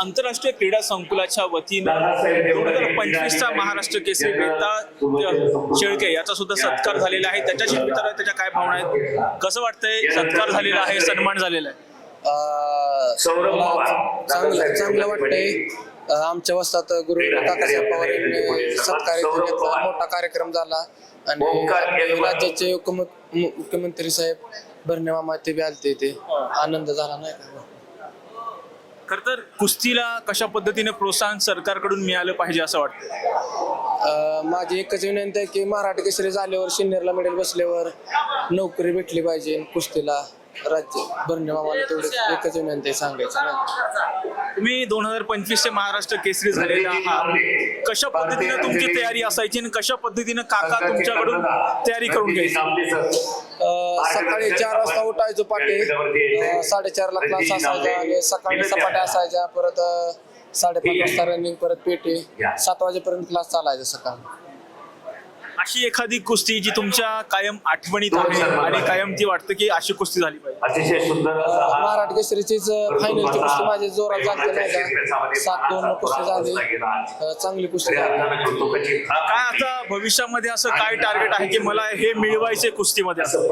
आंतरराष्ट्रीय क्रीडा संकुलाच्या वतीनं दोन हजार पंचवीसचा महाराष्ट्र केसरी बेता शेळके याचा सुद्धा सत्कार झालेला आहे. त्याच्याशी विचारा त्याच्या काय भावना आहेत? कसं वाटतंय? सत्कार झालेला आहे सन्मान झालेला आहे. चांगलं चांगलं वाटतंय. अं, आमच्या वस्तात गुरु काकासाहेब पवार यांनी सत्कार मोठा कार्यक्रम झाला. आणि राज्याचे मुख्यमंत्री साहेब भरणे मामा ते बी आलते ते आनंद झाला नाही का? खर तर कुस्तीला कशा पद्धतीने प्रोत्साहन सरकारकडून मिळालं पाहिजे असं वाटतं? अं, माझी एकच विनंती आहे की मराठी केसरी झाल्यावर सिनियरला मेडल बसल्यावर नोकरी भेटली पाहिजे कुस्तीला. राज्य भरणे मामाला तेवढं एकच विनंती आहे सांगायचं. तुम्ही दोन हजार पंचवीसचे महाराष्ट्र केसरी झालेला आहात. कशा पद्धतीने तुमची तयारी असायची आणि कशा पद्धतीने काका तुमच्याकडून तयारी करून घ्यायची? सकाळी चार वाजता उठायचो पाटे साडेचारला क्लास असायचा आणि सकाळी सपाट्या असायच्या परत साडेपाच वाजता रनिंग परत पेटे. सात वाजेपर्यंत क्लास चालायचा सकाळ. अशी एखादी कुस्ती जी तुमच्या कायम आठवणीत आहे आणि कायम ती वाटतं की अशी कुस्ती झाली पाहिजे? अतिशय सुंदर असा हा महाराष्ट्र केसरीचीच फायनलची कुस्ती माझी जोरात झाली नाही का? सात दोन कुस्ती झाली. चांगली कुस्ती झाली. काय आता भविष्यामध्ये असं काय टार्गेट आहे की मला हे मिळवायचे कुस्तीमध्ये? असं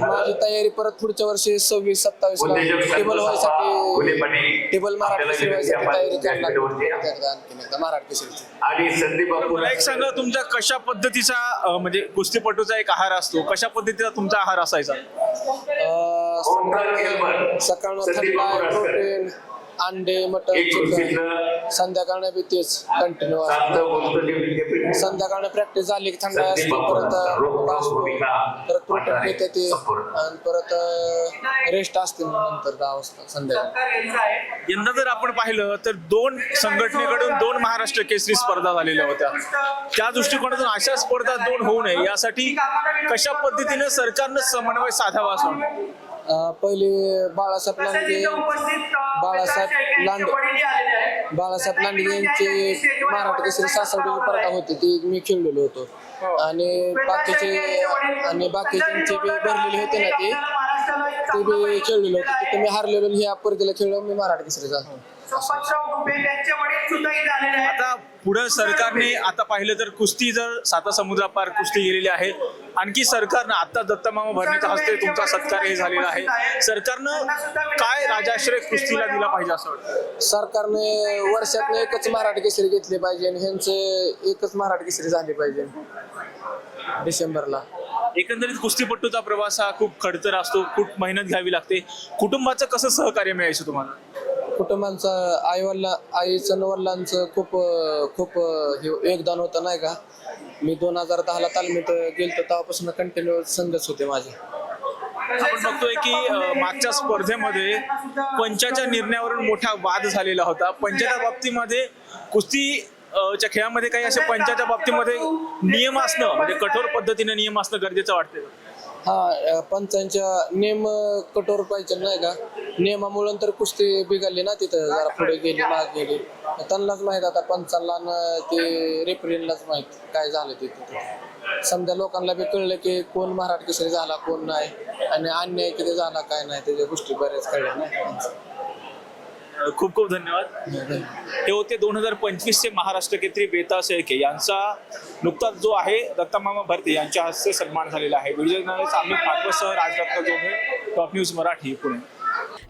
माझी तयारी परत पुढच्या वर्षी सव्वीस सत्तावीस टेबल व्हायसाठी टेबल महाराष्ट्र तयारी महाराष्ट्र केसरीची. आणि संदीप एक सांगा तुमच्या कशा पद्धतीचा म्हणजे कुस्तीपटूचा एक आहार असतो? कशा पद्धतीचा तुमचा आहार असायचा? अं, सकाळ अंडे मटन एक चिकन संध्याकाळनं बी तेच कंटिन्यू विद्यापीठ संध्याकाळनं प्रॅक्टिस झाली की थंडा असते परत परत प्रोटीन घेते ते आणि परत रेस्ट असते नंतर दहा वाजता संध्याकाळी. यंदा जर आपण पाहिलं तर दोन संघटनेकडून दोन महाराष्ट्र केसरी स्पर्धा झालेल्या होत्या. त्या दृष्टिकोनातून अशा स्पर्धा दोन होऊ नये यासाठी कशा पद्धतीने सरकारनं समन्वय साधावा असं पहिले बाळासाहेब लांडगे बाळासाहेब लांडे बाळासाहेब लांडगे यांचे मराठी केसरी सासवडीची स्पर्धा होती ती मी खेळलेलो होतो. आणि बाकीचे आणि बाकीच्यांचे बी भरलेले होते ना ते ते बी खेळलेले होते. तिथे मी हारलेलो ह्या स्पर्धेला खेळलो मी मराठी केसरी झालो आता पुढे सरकारने आता पाहिलं तर कुस्ती जर साता समुद्रापार कुस्ती गेलेली आहे आणखी सरकारनं आता दत्तमामा भरणीच्या हस्ते तुमचा सत्कार हे झालेला आहे. सरकारनं काय राजाश्रय कुस्तीला दिला पाहिजे असं वाटतं? सरकारने वर्षातनं एकच मराठी केसरी घेतली पाहिजे आणि ह्यांचे एकच मराठी केसरी झाली पाहिजे. डिसेंबरला. एकंदरीत कुस्तीपट्टूचा प्रवास हा खूप खडतर असतो खूप मेहनत घ्यावी लागते. कुटुंबाचं कसं सहकार्य मिळायचं तुम्हाला? कुटुंबांचं आईवडला आईचं वडिलांचं खूप खूप योगदान होतं नाही का? मी दोन हजार दहाला तालमीत गेलतो तेव्हापासून कंटिन्यू संघच होते माझे. आपण बघतोय की मागच्या स्पर्धेमध्ये पंचाच्या निर्णयावरून मोठा वाद झालेला होता. पंचाच्या बाबतीमध्ये कुस्ती च्या खेळामध्ये काही असे पंचाच्या बाबतीमध्ये नियम असणं म्हणजे कठोर पद्धतीने नियम असणं गरजेचं वाटतं हा पंचांच्या नियम कठोर पाहिजे नाही का? नियमामुळे तर कुस्ती बिघडली ना तिथं. जरा पुढे गेली माग गेली. त्यांनाच माहीत आता पंचांना न ते रेफरीलाच माहीत काय झालं ते तिथं. समजा लोकांना बी कळलं की कोण मराठ केसरी झाला कोण नाही. आणि अन्याय किती झाला काय नाही त्याच्या गोष्टी बऱ्याच कळल्या नाही खूप खूप धन्यवाद. हे होते दोन हजार पंचवीसचे महाराष्ट्र केत्री बेता शेळके यांचा नुकताच जो आहे दत्तामामा भरते यांच्या हस्ते सन्मान झालेला आहे. Video journalist Amit पाटवसह Rajratna Jode top news Marathi Pune.